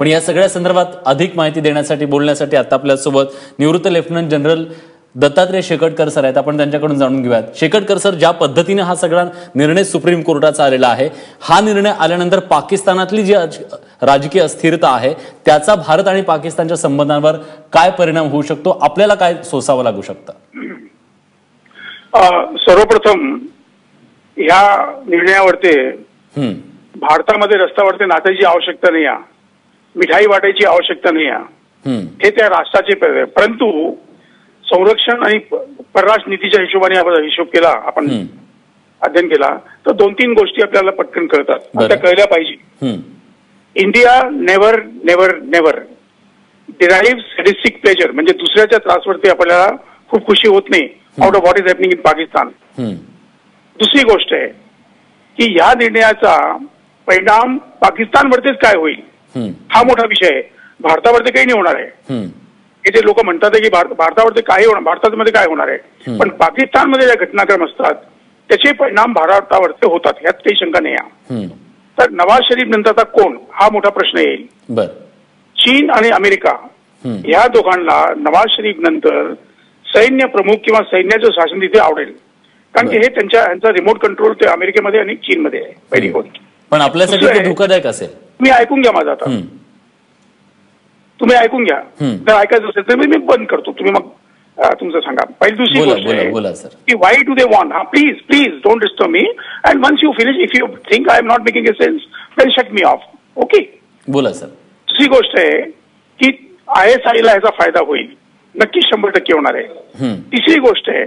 पण या सगळ्या संदर्भात अधिक माहिती देण्यासाठी बोलण्यासाठी आता आपल्यासोबत निवृत्त lieutenant general Dattatray Shekatkar sir आहेत. आपण त्यांच्याकडून जाणून घेऊयात. शेकटकर सर ज्या पद्धतीने हा सगळा निर्णय सुप्रीम कोर्टाचा आलेला आहे हा निर्णय आल्यानंतर पाकिस्तानातली जी राजकीय अस्थिरता आहे त्याचा भारत आणि पाकिस्तानच्या संबंधांवर काय परिणाम होऊ शकतो? आपल्याला काय सोसावं लागू शकतं? सर्वप्रथम ह्या निर्णयावरती भारतामध्ये रस्त्यावरती नाचायची आवश्यकता नाही आहे. मिठाई वाटायची आवश्यकता नाही आहे. हे त्या राष्ट्राचे परंतु संरक्षण आणि परराष्ट्र नीतीच्या हिशोबाने आपण हिशोब केला आपण अध्ययन केला तर दोन तीन गोष्टी आपल्याला पटकन कळतात. त्या कळल्या पाहिजे. India never never never derive sadistic pleasure म्हणजे दुसऱ्याच्या त्रासवरती आपल्याला खूप खुशी होत नाही. Out of what is happening in Pakistan दुसरी गोष्ट आहे की ह्या निर्णयाचा परिणाम पाकिस्तानवरतीच काय होईल? हा मोठा विषय आहे. भारतावरती काही नाही होणार आहे. हे जे लोक म्हणतात की भारत भारतावरती काही होणार भारतामध्ये काय होणार आहे. पण पाकिस्तानमध्ये ज्या घटनाक्रम असतात त्याचे परिणाम भारतावरती होतात ह्यात काही शंका नाही. तर नवाज शरीफ नंतरचा कोण? हा मोठा प्रश्न येईल. चीन आणि अमेरिका ह्या दोघांना नवाज शरीफ नंतर सैन्य प्रमुख किंवा सैन्याचं शासन तिथे आवडेल. कारण की. हे त्यांच्या यांचा रिमोट कंट्रोल ते अमेरिकेमध्ये आणि चीनमध्ये आहे पहिली. गोष्ट. पण आपल्यासाठी ते धोकादायक असेल. तुम्ही ऐकून घ्या माझं आता. तुम्ही ऐकून घ्या. जर ऐकायचं असेल तर मी मी बंद करतो. तुम्ही मग अं, तुमचं सांगा. पहिली दुसरी गोष्ट की वाय डू दे वॉन्ट हा please please don't disturb me and once you finish if you think I am not making a sense then shut me off okay बोला सर दुसरी गोष्ट आहे की आय एस आयला ह्याचा फायदा होईल. नक्कीच शंभर टक्के होणार आहे. तिसरी गोष्ट आहे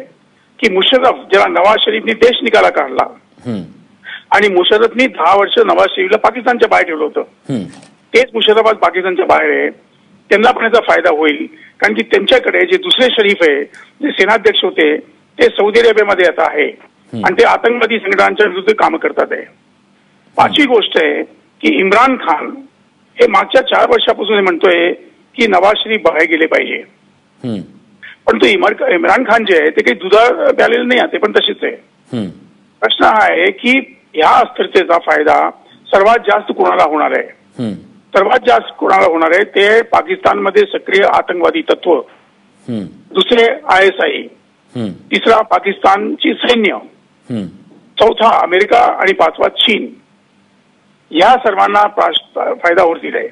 की मुशर्रफ ज्याला नवाज शरीफनी देश निकाला काढला आणि मुशर्रफनी दहा वर्ष नवाज शरीफला पाकिस्तानच्या बाहेर ठेवलं होतं. तेच मुशर्रफ आज पाकिस्तानच्या बाहेर आहे. त्यांना पण याचा फायदा होईल. कारण की त्यांच्याकडे जे दुसरे शरीफ आहे जे सेनाध्यक्ष होते ते सौदी अरेबियामध्ये आता आहे. आणि ते आतंकवादी संघटनांच्या विरुद्ध कामं करतात आहे. पाचवी गोष्ट आहे की इम्रान खान हे मागच्या चार वर्षापासून म्हणतोय की नवाज शरीफ बाहेर गेले पाहिजे. परंतु इमर- इम्रान खान जे आहे ते काही दुधा प्यालेले नाही ते पण तसेच आहे. प्रश्न हा आहे की ह्या अस्थिरतेचा फायदा सर्वात जास्त कोणाला होणार आहे? सर्वात जास्त कोणाला होणार आहे? ते पाकिस्तानमध्ये सक्रिय आतंकवादी तत्व. दुसरे आय एस आय. तिसरा पाकिस्तानची सैन्य. चौथा अमेरिका आणि पाचवा चीन. या सर्वांना फायदा होतील आहे.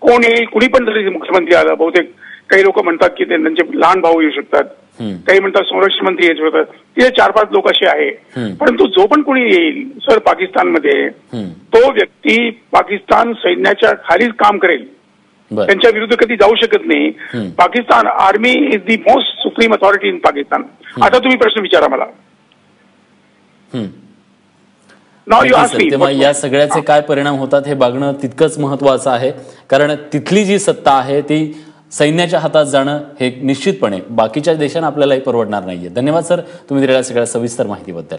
कोण येईल? कुणी पण जरी मुख्यमंत्री आलं बहुतेक काही लोक म्हणतात की ते त्यांचे लहान भाऊ येऊ शकतात. काही म्हणतात संरक्षण मंत्री येऊ शकतात. तिथे चार पाच लोक असे आहे. परंतु जो पण कोणी येईल सर पाकिस्तानमध्ये तो व्यक्ती पाकिस्तान सैन्याच्या खालीच काम करेल. त्यांच्या विरुद्ध कधी जाऊ शकत नाही. Pakistan army is the most supreme authority in Pakistan. आता तुम्ही प्रश्न विचारा मला. तेव्हा या सगळ्याचे काय परिणाम होतात हे बघणं तितकंच महत्वाचं आहे. कारण तिथली जी सत्ता आहे ती सैन्याच्या हातात जाणं हे निश्चितपणे बाकीच्या देशांना आपल्यालाही परवडणार नाहीये. धन्यवाद सर. तुम्ही दिलेल्या सगळ्या सविस्तर माहितीबद्दल.